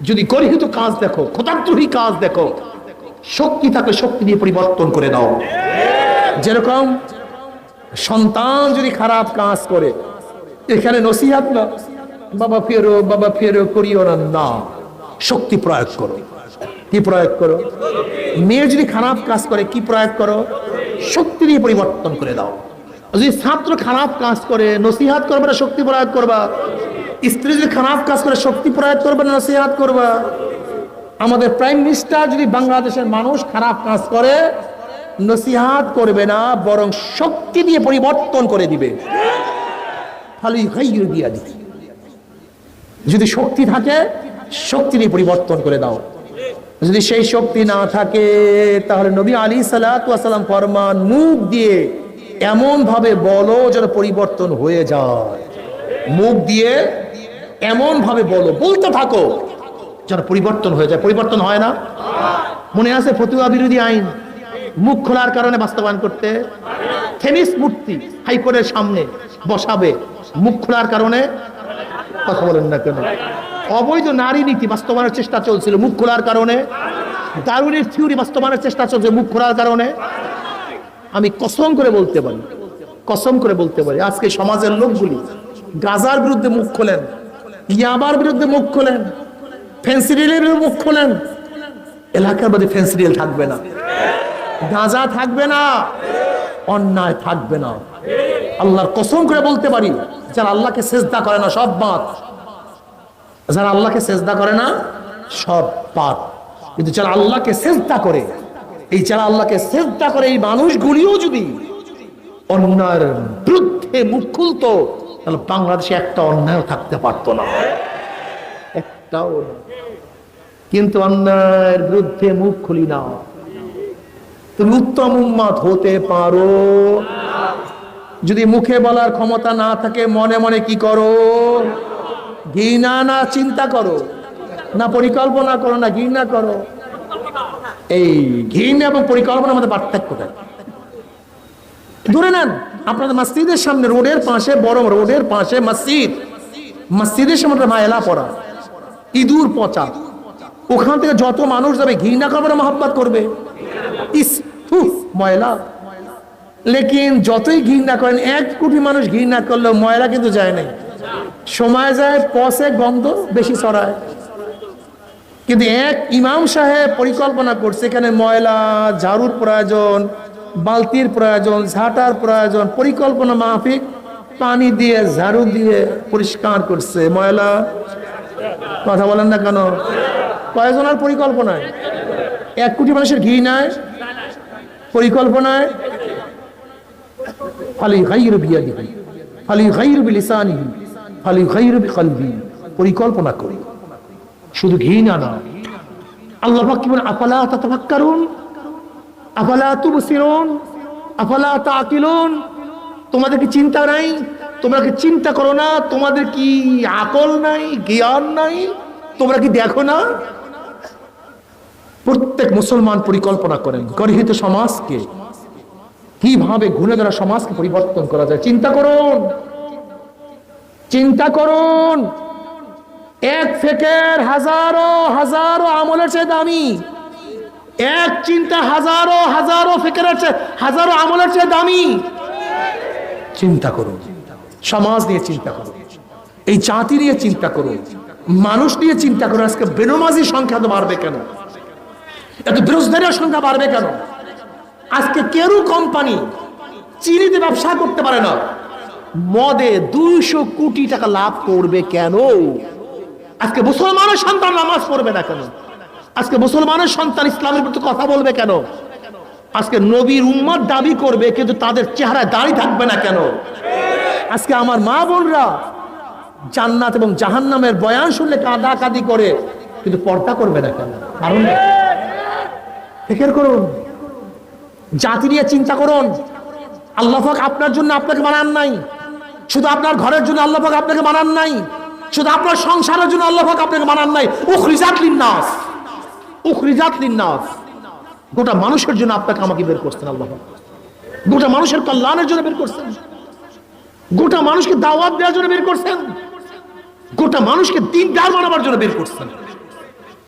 যদি গরিহিত কাজ দেখো ক্ষতাদ্রোহী কাজ দেখো, শক্তি থাকে শক্তি দিয়ে পরিবর্তন করে দাও। যেরকম সন্তান যদি খারাপ কাজ করে, এখানে নসিহাত না। বাবা ফেরো বাবা ফেরো, করিও না না। শক্তি প্রয়োগ করো। কি প্রয়োগ করো? মেয়ে যদি খারাপ কাজ করে, কি প্রয়োগ করো? শক্তি দিয়ে পরিবর্তন করে দাও। যদি ছাত্র খারাপ কাজ করে, নসিহাত করবে না, শক্তি প্রয়োগ করবা। স্ত্রী যদি খারাপ কাজ করে, শক্তি প্রয়োগ করবে না, নসিহাত করবে? আমাদের প্রাইম মিনিস্টার যদি বাংলাদেশের মানুষ খারাপ কাজ করে, নসিহাত করবে না, বরং শক্তি দিয়ে পরিবর্তন করে দিবে। যদি শক্তি থাকে, শক্তি দিয়ে পরিবর্তন করে দাও। যদি সেই শক্তি না থাকে, তাহলে নবী আলী সালাম ফরমান মুখ দিয়ে এমন ভাবে বলো যেন পরিবর্তন হয়ে যায়। মুখ দিয়ে এমন ভাবে বলো, বলতে থাকো। যেন পরিবর্তন হয়ে যায়। পরিবর্তন হয় না? মনে আছে ফতুয়া বিরোধী আইন? মুখ খোলার কারণে বাস্তবায়ন করতে থেনিস মূর্তি হাইকোর্টের সামনে বসাবে। মুখ খোলার কারণে? কথা বলেন না কেন? অবৈধ নারী নীতি বাস্তবায়নের চেষ্টা চলছিল। মুখ খোলার কারণে? দারুণের থিওরি বাস্তবায়নের চেষ্টা চলছে মুখ খোলার কারণে? আমি কসম করে বলতে পারি। কসম করে বলতে পারি। আজকে সমাজের লোকগুলি গাজার বিরুদ্ধে মুখ খোলেন। ইয়াবার বিরুদ্ধে মুখ খোলেন। ফেন্সিডিলের মুখ খোলেন। এলাকার মধ্যে ফেন্সিডিল থাকবে না। গাঁজা থাকবে না। অন্যায় থাকবে না। আল্লাহর কসম করে বলতে পারি, যারা আল্লাহকে সেজদা করে না, সব বাদ। যারা আল্লাহকে সেজদা করে না, সব পাপ কিন্তু যারা আল্লাহকে সেজদা করে, এই যারা আল্লাহকে সেজদা করে, এই মানুষগুলিও যদি অন্যায়ের বিরুদ্ধে মুখ খুলতো তাহলে বাংলাদেশে একটা অন্যায় থাকতে পারতো না। একটাও কিন্তু অন্যায়ের বিরুদ্ধে মুখ খুলি না। তুমি উত্তম উম্মাদ হতে পারো। যদি মুখে বলার ক্ষমতা না থাকে, মনে মনে কি করো? ঘৃণা না চিন্তা করো। না পরিকল্পনা করো, না ঘৃণা করো। এই ঘৃণা এবং পরিকল্পনার মধ্যে পার্থক্যটা ধরে নেন। আপনাদের মসজিদের সামনে, রোডের পাশে, বড় রোডের পাশে মসজিদ। মসজিদের সামনে মায়লা পড়া। ইঁদুর পচা। ওখান থেকে যত মানুষ যাবে, ঘৃণা করবে মহাব্বাত করবে। ময়লা। লেকিন যতই ঘৃণা করেন, এক কোটি মানুষ ঘৃণা করলেও ময়লা কিন্তু যায় নাই। সময় যায় পসে গন্ধ বেশি ছড়ায়। কিন্তু এক ইমাম সাহেব পরিকল্পনা করছে, এখানে ময়লা, ঝাড়ুর প্রয়োজন বালতির প্রয়োজন, ঝাঁটার প্রয়োজন, পরিকল্পনা মাফিক, পানি দিয়ে, ঝাড়ু দিয়ে পরিষ্কার করছে। ময়লা, কথা বলেন না কেন? কয়জনের পরিকল্পনায়? এক কোটি মানুষের ঘি নাই? পরিকল্পনায়? আল্লাহ কি বলেন? তাতাফাক্কারুন? আফালা তুবসিরুন? আফালা তাকিলুন? তোমাদের কি চিন্তা নাই? তোমরা কি চিন্তা করো না? তোমাদের কি আকল নাই? জ্ঞান নাই? তোমরা কি দেখো না? প্রত্যেক মুসলমান পরিকল্পনা করেন, গর্হিত সমাজকে। কীভাবে ঘুরে ধরা সমাজকে পরিবর্তন করা যায়? চিন্তা করুন। চিন্তা করুন। এক ফেকের হাজারো হাজারো আমলের চেয়ে দামি। এক চিন্তা হাজারো হাজারো ফেকের চেয়ে, হাজারো আমলের চেয়ে দামি। চিন্তা করুন। সমাজ নিয়ে চিন্তা করুন। এই জাতি নিয়ে চিন্তা করুন। মানুষ নিয়ে চিন্তা করুন, আজকে বেনমাজির সংখ্যা তো বাড়বে কেন? এত বেরোজগারের সংখ্যা বাড়বে কেন? আজকে কেরু কোম্পানি চিনিতে ব্যবসা করতে পারে না। মদে দুইশো কোটি টাকা লাভ করবে কেন? আজকে মুসলমানের সন্তান নামাজ পড়বে না কেন? আজকে মুসলমানের সন্তান ইসলামের প্রতি কথা বলবে কেন? আজকে নবীর উম্মার দাবি করবে, কিন্তু তাদের চেহারায় দাড়ি থাকবে না কেন? আজকে আমার মা বোনরা জান্নাত এবং জাহান্নামের বয়ান শুনলে কাঁদা কাঁদি করে, কিন্তু পর্দা করবে না কেন? কারণ ফিকের করুন। জাতি নিয়ে চিন্তা করুন। আল্লাহ পাক আপনার জন্য আপনাকে বানান নাই। শুধু আপনার ঘরের জন্য আল্লাহ পাক আপনাকে বানান নাই। শুধু আপনার সংসারের জন্য আল্লাহ পাক আপনাকে বানান নাই। ও লিন্নাস। উখরিজাত লিন্নাস। গোটা মানুষের জন্য আপনাকে আমাকে বের করছেন আল্লাহ। গোটা মানুষের কল্যাণের জন্য বের করছেন। গোটা মানুষকে দাওয়াত দেওয়ার জন্য বের করছেন। গোটা মানুষকে দিনদার বানাবার জন্য বের করছেন।